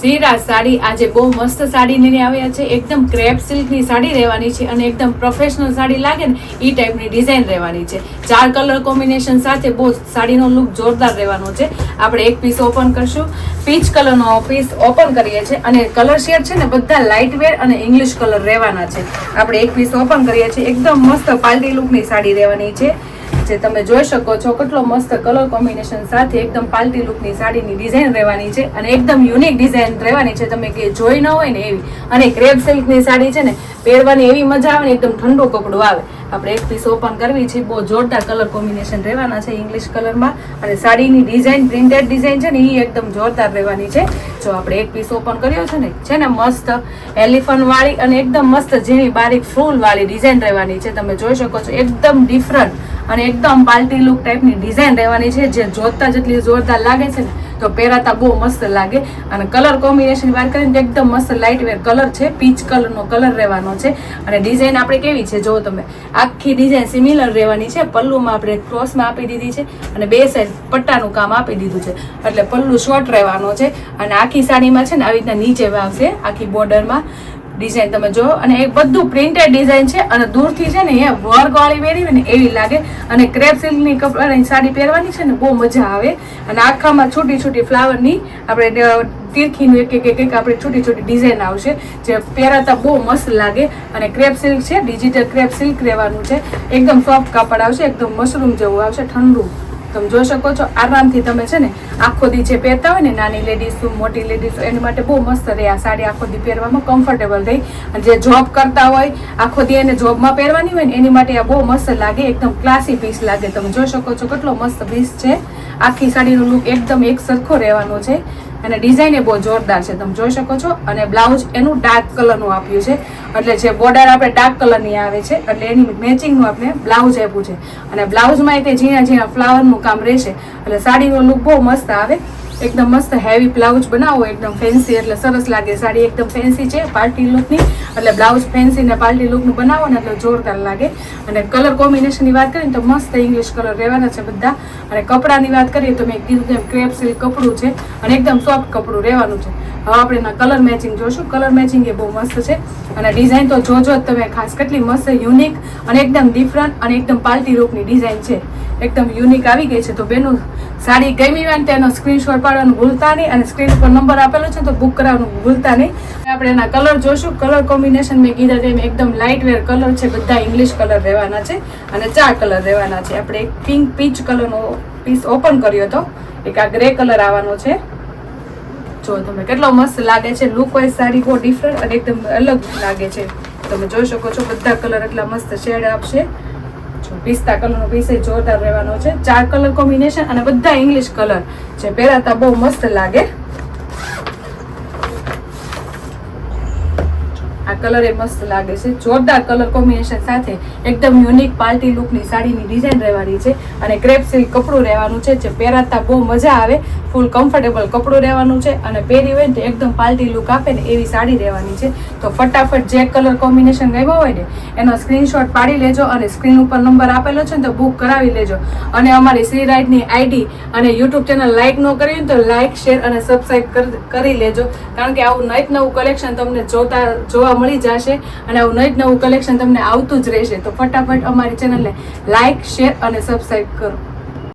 શ્રીરાજ સાડી, આજે બહુ મસ્ત સાડી લઈને આવ્યા છે. એકદમ ક્રેપ સિલ્કની સાડી રહેવાની છે અને એકદમ પ્રોફેશનલ સાડી લાગે ને એ ટાઈપની ડિઝાઇન રહેવાની છે. ચાર કલર કોમ્બિનેશન સાથે બહુ સાડીનો લુક જોરદાર રહેવાનો છે. આપણે એક પીસ ઓપન કરશું. પીચ કલરનો પીસ ઓપન કરીએ છીએ અને કલર શેડ છે ને, બધા લાઇટ વેર અને ઇંગ્લિશ કલર રહેવાના છે. આપણે એક પીસ ઓપન કરીએ છીએ. એકદમ મસ્ત પાલટી લુકની સાડી રહેવાની છે. જે તમે જોઈ શકો છો, કેટલો મસ્ત કલર કોમ્બિનેશન સાથે એકદમ પાલટી લુકની સાડીની ડિઝાઇન રહેવાની છે અને એકદમ યુનિક ડિઝાઇન રહેવાની છે. તમે કે જોઈ ન હોય ને એવી. અને ક્રેપ સિલ્કની સાડી છે ને, પહેરવાની એવી મજા આવે ને એકદમ ઠંડુ કપડું આવે. આપણે એક પીસ ઓપન કરવી છે. બહુ જોરદાર કલર કોમ્બિનેશન રહેવાના છે ઇંગ્લિશ કલરમાં અને સાડીની ડિઝાઇન પ્રિન્ટેડ ડિઝાઇન છે ને એ એકદમ જોરદાર રહેવાની છે. જો આપણે એક પીસ ઓપન કર્યો છે ને છે ને મસ્ત એલિફન્ટવાળી અને એકદમ મસ્ત ઝીણી બારીક ફૂલવાળી ડિઝાઇન રહેવાની છે. તમે જોઈ શકો છો, એકદમ ડિફરન્ટ અને એકદમ પાર્ટી લુક ટાઈપની ડિઝાઇન રહેવાની છે. જે જોતા જેટલી જોરદાર લાગે છે ને તો પહેરાતા બહુ મસ્ત લાગે. અને કલર કોમ્બિનેશન વાત કરીએ તો એકદમ મસ્ત લાઇટ વેર કલર છે. પીચ કલરનો કલર રહેવાનો છે. અને ડિઝાઇન આપણે કેવી છે? જો તમે આખી ડિઝાઇન સિમિલર રહેવાની છે. પલ્લુમાં આપણે ક્રોસમાં આપી દીધી છે અને બે સાઈડ પટ્ટાનું કામ આપી દીધું છે. એટલે પલ્લુ શોર્ટ રહેવાનો છે. અને આખી સાડીમાં છે ને આવી રીતના નીચે વાવશે. આખી બોર્ડરમાં ડિઝાઇન તમે જો અને એ બધું પ્રિન્ટેડ ડિઝાઇન છે અને દૂરથી છે ને એ વર્ક વાળી પહેરી ને એવી લાગે. અને ક્રેપ સિલ્કની કપડાની સાડી પહેરવાની છે ને બહુ મજા આવે. અને આખામાં છૂટી છૂટી ફ્લાવરની આપણે તીરખીનું એક એક એક આપણે છોટી છૂટી ડિઝાઇન આવશે, જે પહેરાતા બહુ મસ્ત લાગે. અને ક્રેપ સિલ્ક છે ડિજિટલ ક્રેપ સિલ્ક રહેવાનું છે. એકદમ સોફ્ટ કાપડ આવશે, એકદમ મશરૂમ જેવું આવશે, ઠંડુ. તમે જોઈ શકો છો, આરામથી તમે છે ને આખો દી જે પહેરતા હોય ને, નાની લેડીઝ મોટી લેડીઝ એની માટે બહુ મસ્ત રહે આ સાડી આખો દી પહેરવામાં કમ્ફર્ટેબલ રહી. અને જે જોબ કરતા હોય, આખો દી એને જોબમાં પહેરવાની હોય ને, એની માટે આ બહુ મસ્ત લાગે, એકદમ ક્લાસી પીસ લાગે. તમે જોઈ શકો છો કેટલો મસ્ત પીસ છે. આખી સાડીનો લુક એકદમ એક સરખો રહેવાનો છે. અને ડિઝાઇન એ બહુ જોરદાર છે, તમે જોઈ શકો છો. અને બ્લાઉઝ એનું ડાર્ક કલરનું આપ્યું છે. એટલે જે બોર્ડર આપણે ડાર્ક કલરની આવે છે, એટલે એની મેચિંગનું આપણે બ્લાઉઝ આપ્યું છે. અને બ્લાઉઝમાં તે ઝીણા ઝીણા ફ્લાવરનું કામ રહેશે. એટલે સાડીનો લુક બહુ મસ્ત આવે. એકદમ મસ્ત હેવી બ્લાઉઝ બનાવો, એકદમ ફેન્સી એટલે સરસ લાગે. સાડી એકદમ ફેન્સી છે પાર્ટી લુકની એટલે બ્લાઉઝ ફેન્સી ને પાર્ટી લુકનું બનાવો ને એટલે જોરદાર લાગે. અને કલર કોમ્બિનેશનની વાત કરીએ તો મસ્ત ઇંગ્લિશ કલર રહેવાના છે બધા. અને કપડાની વાત કરીએ તો મેં કીધું એમ ક્રેપ સિલ્ક કપડું છે અને એકદમ સોફ્ટ કપડું રહેવાનું છે. હવે આપણે એના કલર મેચિંગ જોશું. કલર મેચિંગ એ બહુ મસ્ત છે. અને ડિઝાઇન તો જોજો જ તમે ખાસ. કેટલી મસ્ત યુનિક અને એકદમ ડિફરન્ટ અને એકદમ પાર્ટી લુકની ડિઝાઇન છે. એકદમ યુનિક આવી ગઈ છે. તો બેનું સાડી ગમી હોય ને તેનો સ્ક્રીનશોટ પાડવાનું ભૂલતા નહીં અને સ્ક્રીન ઉપર નંબર આપેલો છે તો બુક કરાવવાનું ભૂલતા નહીં. આપણે એના કલર જોશું. કલર કોમ્બિનેશન મેં કીધા તેમ એકદમ લાઇટ વેર કલર છે. બધા ઇંગ્લિશ કલર રહેવાના છે અને ચાર કલર રહેવાના છે. આપણે એક પિંક પીચ કલરનો પીસ ઓપન કર્યો હતો. એક આ ગ્રે કલર આવવાનો છે. જો તમે કેટલો મસ્ત લાગે છે. લુક વાઇઝ સાડી બહુ ડિફરન્ટ અને એકદમ અલગ લાગે છે. તમે જોઈ શકો છો બધા કલર એટલા મસ્ત શેડ આપશે. જો પિસ્તા કલરનો પીસ જોરદાર રહેવાનો છે. ચાર કલર કોમ્બિનેશન અને બધા ઇંગ્લિશ કલર જે પહેરાતા બહુ મસ્ત લાગે. કલર એ મસ્ત લાગે છે. જોરદાર કલર કોમ્બિનેશન સાથે એકદમ યુનિક પાર્ટી લુકની સાડીની ડિઝાઇન રહેવાની છે અને ક્રેપ સિલ્ક કપડું રહેવાનું છે, જે પહેરાતા બહુ મજા આવે. ફૂલ કમ્ફર્ટેબલ કપડું રહેવાનું છે અને પહેરી હોય તો એકદમ પાર્ટી લુક આપે ને એવી સાડી રહેવાની છે. તો ફટાફટ જે કલર કોમ્બિનેશન ગમ્યો હોય ને, એનો સ્ક્રીનશોટ પાડી લેજો અને સ્ક્રીન ઉપર નંબર આપેલો છે ને તો બુક કરાવી લેજો. અને અમારી શ્રી રાઇટની આઈડી અને યુટ્યુબ ચેનલ લાઇક ન કરી તો લાઇક શેર અને સબસ્ક્રાઈબ કરી લેજો. કારણ કે આવું નવું નવું કલેક્શન તમને જોતા, જોવા મળી જશે અને આવું નવું નવું કલેક્શન તમને આવતું જ રહેશે. તો ફટાફટ અમારી ચેનલને લાઇક શેર અને સબસ્ક્રાઈબ કરો.